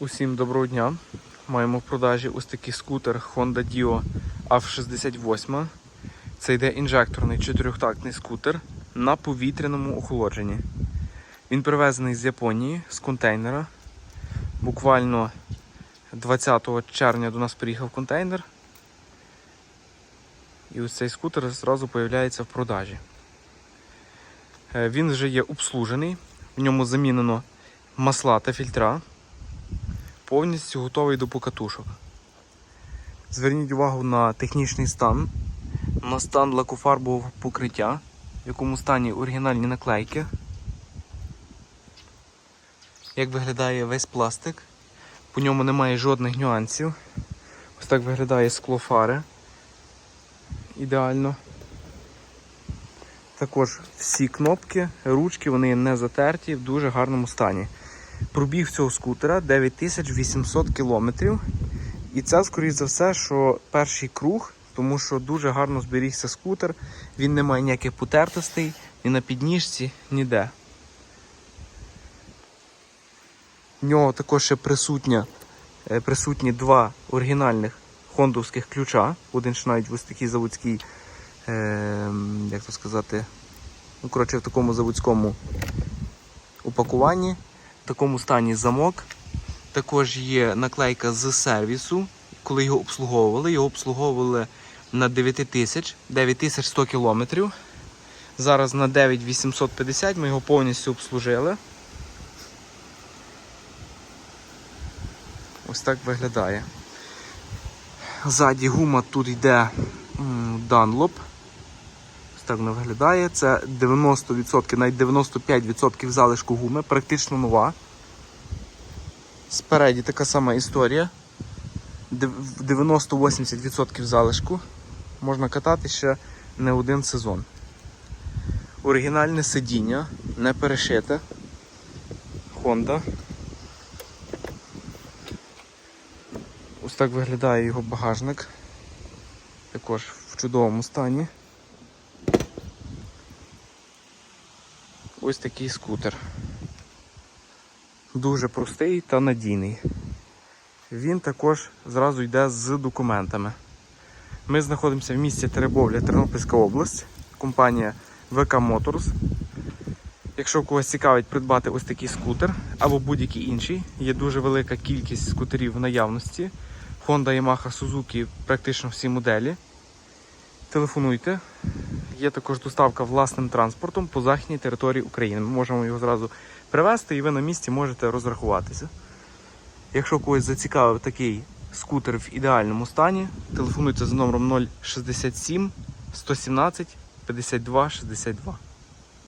Усім доброго дня. Маємо в продажі ось такий скутер Honda Dio AV68. Це йде інжекторний чотирьохтактний скутер на повітряному охолодженні. Він привезений з Японії з контейнера. Буквально 20 червня до нас приїхав контейнер. І ось цей скутер зразу з'являється в продажі. Е, Він вже є обслужений, в ньому замінено масла та фільтра повністю готовий до покатушок. Зверніть увагу на технічний стан, на стан лакофарбового покриття, в якому стані оригінальні наклейки. Як виглядає весь пластик. По ньому немає жодних нюансів. Ось так виглядає скло фари. Ідеально. Також всі кнопки, ручки, вони не затерті в дуже гарному стані. Пробіг цього скутера 9800 кілометрів. І це, скоріш за все, що перший круг, тому що дуже гарно зберігся скутер. Він не має ніяких потертостей, ні на підніжці, ніде. В нього також ще присутня, е, присутні два оригінальних хондовських ключа. Один ще навіть ось такий заводський, е, як то сказати, ну, коротше, в такому заводському упакуванні. Такому стані замок. Також є наклейка з сервісу. Коли його обслуговували, його обслуговували на 9000, 9100 кілометрів. Зараз на 9850 ми його повністю обслужили. Ось так виглядає. Ззаді гума тут йде Dunlop. Так вона виглядає. Це 90%, навіть 95% залишку гуми, практично нова. Спереді така сама історія. Дев- 90-80% залишку. Можна катати ще не один сезон. Оригінальне сидіння, не перешите. Honda. Ось так виглядає його багажник. Також в чудовому стані. Ось такий скутер. Дуже простий та надійний. Він також зразу йде з документами. Ми знаходимося в місті Теребовля, Тернопільська область, компанія VK Motors. Якщо когось цікавить придбати ось такий скутер або будь-який інший, є дуже велика кількість скутерів в наявності. Honda, Yamaha, Suzuki, практично всі моделі. Телефонуйте. Є також доставка власним транспортом по західній території України. Ми можемо його зразу привезти і ви на місці можете розрахуватися. Якщо когось зацікавив такий скутер в ідеальному стані, телефонуйте за номером 067 117 52 62.